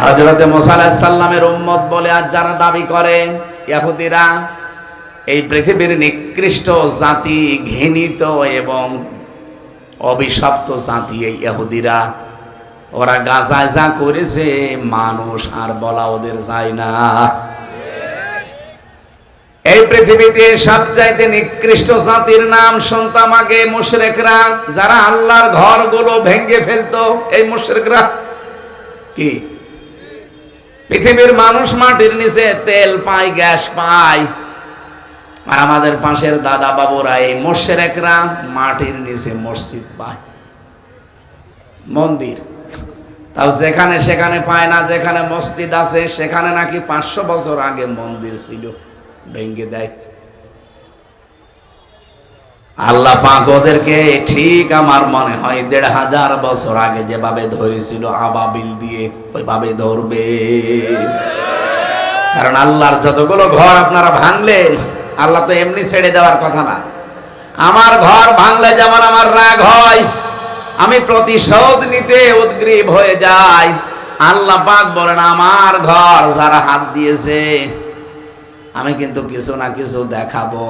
হজরতে মোসাল্লামের উম্মত বলে আজ যারা দাবি করে ইয়াহুদিরা এই পৃথিবীর নিকৃষ্ট জাতি ঘৃণিত এবং অভিশপ্ত জাতি এই ইহুদিরা। ওরা গাজায় যা করেছে, মানুষ আর বলা ওদের যায় না। এই পৃথিবীতে সবচাইতে নিকৃষ্ট জাতির নাম শুনতাম আগে মুশরেকরা, যারা আল্লাহর ঘরগুলো ভেঙ্গে ফেলতো। এই মুশরেকরা কি? পৃথিবীর মানুষ মাটির নিচে তেল পায়, গ্যাস পায়। আর আমাদের পাশের দাদা বাবুরা, এই মোশেরেকরা মাটির নিচে মসজিদ পায়। মন্দির। তাও যেখানে সেখানে পায় না, যেখানে মসজিদ আছে, সেখানে নাকি পাঁচশো বছর আগে মন্দির ছিল ভেঙ্গে দেয়। আল্লাহ পাক ওদেরকে, ঠিক আমার মনে হয় দেড় হাজার বছর আগে যেভাবে ধরেছিল আবাবিল দিয়ে, ওইভাবে ধরবে। কারণ আল্লাহর যতগুলো ঘর আপনারা ভাঙলেন, আল্লাহ তো এমনি ছেড়ে দেওয়ার কথা না। আমার ঘর ভাঙলে যেমন আমার রাগ হয়, আমি প্রতিশোধ নিতে উদ্গ্রীব হয়ে যাই। আল্লাহ পাক বলেন, আমার ঘর যারা হাত দিয়েছে, আমি কিন্তু কিছু না কিছু দেখাবো।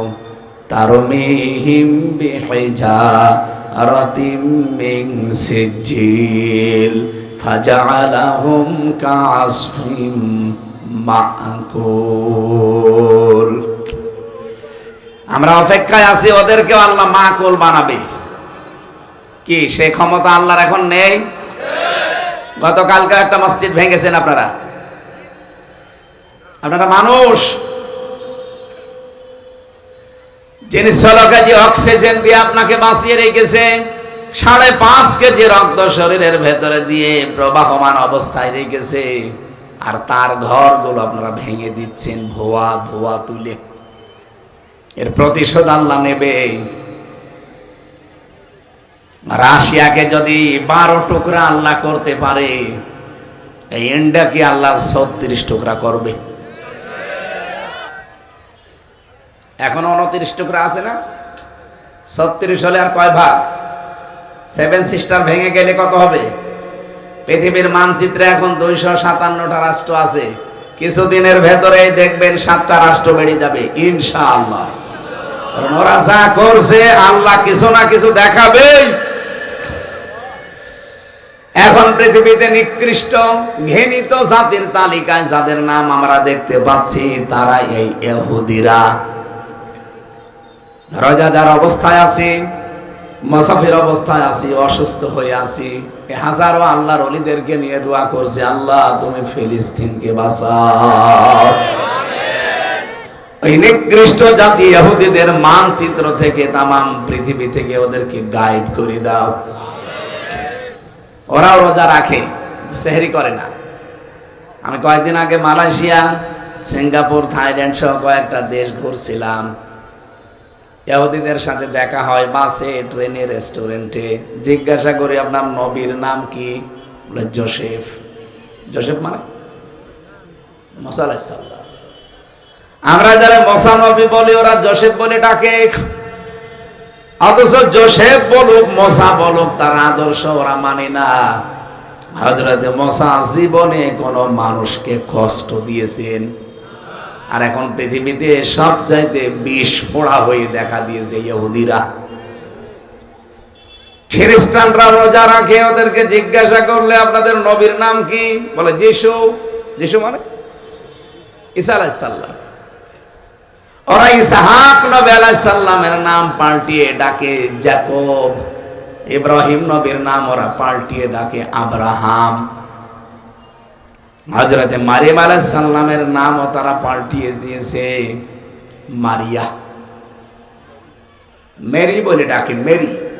বিহিজা রতিম মিং সিজিল ফাজআলাহুম কাসফিম মাকুল আমরা অপেক্ষায় আছি, ওদেরকেও আল্লাহ মাকুল বানাবে। কি সে ক্ষমতা আল্লাহর এখন নেই? গতকালকে একটা মসজিদ ভেঙেছেন আপনারা। আপনারা মানুষ। যিনি ষোলো কেজি অক্সিজেন দিয়ে আপনাকে বাঁচিয়ে রেখেছে, সাড়ে পাঁচ কেজি রক্ত শরীরের ভেতরে দিয়ে প্রবাহমান অবস্থায় রেখেছে, আর তার ঘরগুলো আপনারা ভেঙে দিচ্ছেন, ধোয়া ধোয়া তুলে। এর প্রতিশোধ আল্লাহ নেবে। রাশিয়াকে যদি বারো টুকরা আল্লাহ করতে পারে, এই ইন্ডিয়াকে আল্লাহ ছত্রিশ টুকরা করবে? এখন উনত্রিশ টুকরা আছে না? ছত্রিশ হলে আর কয় ভাগ? সেভেন সিস্টার ভেঙে গেলে কত হবে? পৃথিবীর মানচিত্রে এখন দুইশো সাতান্নটা রাষ্ট্র আছে। কিছুদিনের ভেতরে দেখবেন সাতটা রাষ্ট্র বেড়ে যাবে, ইনশাআল্লাহ। কারণ করছে, আল্লাহ কিছু না কিছু দেখাবে এখন পৃথিবীতে নিকৃষ্ট, ঘৃণিত জাতির তালিকায় যাদের নাম আমরা দেখতে পাচ্ছি তারা এই এহুদিরা রোজাদার অবস্থায় আছি, মুসাফির অবস্থায় আছি, অসুস্থ হয়ে আছি হাজারো আল্লাহর অলিদেরকে নিয়ে দোয়া করছি, আল্লাহ তুমি ফিলিস্তিনকে বাঁচাও। নিকৃষ্ট জাতি ইহুদিদের মানচিত্র থেকে, তামাম পৃথিবী থেকে ওদেরকে গায়েব করে দাও। ওরা রোজা রাখে, সেহরি করে না। আমি কয়েকদিন আগে মালয়েশিয়া, সিঙ্গাপুর, থাইল্যান্ড সহ কয়েকটা দেশ ঘুরছিলাম। ইহুদিদের সাথে দেখা হয় বাসে, ট্রেনে, রেস্টুরেন্টে। জিজ্ঞাসা করি, আপনার নবীর নাম কি? বলে, জোসেফ। জোসেফ মানে? আমরা যারা মশা নবী বলি, ওরা জোসেফ বলে ডাকে। অথচ জোসেফ বলুক মশা বলুক, তার আদর্শ ওরা মানে না। হজরতে মশা জীবনে কোনো মানুষকে কষ্ট দিয়েছেন। আর এখন পৃথিবীতে সব চাইতে বিষ পোড়া হয়ে দেখা দিয়েছে ইহুদিরা। খ্রিস্টানরা রোজা রাখে, ওদেরকে জিজ্ঞাসা করলে আপনাদের নবীর নাম কি? বলে যিশু। যিশু মানে? ঈসা আলাইসাল্লাম ওরা ইসাহাক নবী আলাইসাল্লামের নাম পাল্টিয়ে ডাকে জ্যাকব। ইব্রাহিম নবীর নাম ওরা পাল্টিয়ে ডাকে আব্রাহাম। হজরতে মারিম আলাইসাল্লামের নামও তারা পাল্টিয়ে দিয়েছে। মারিয়া। মেরি বলে ডাকে মেরি।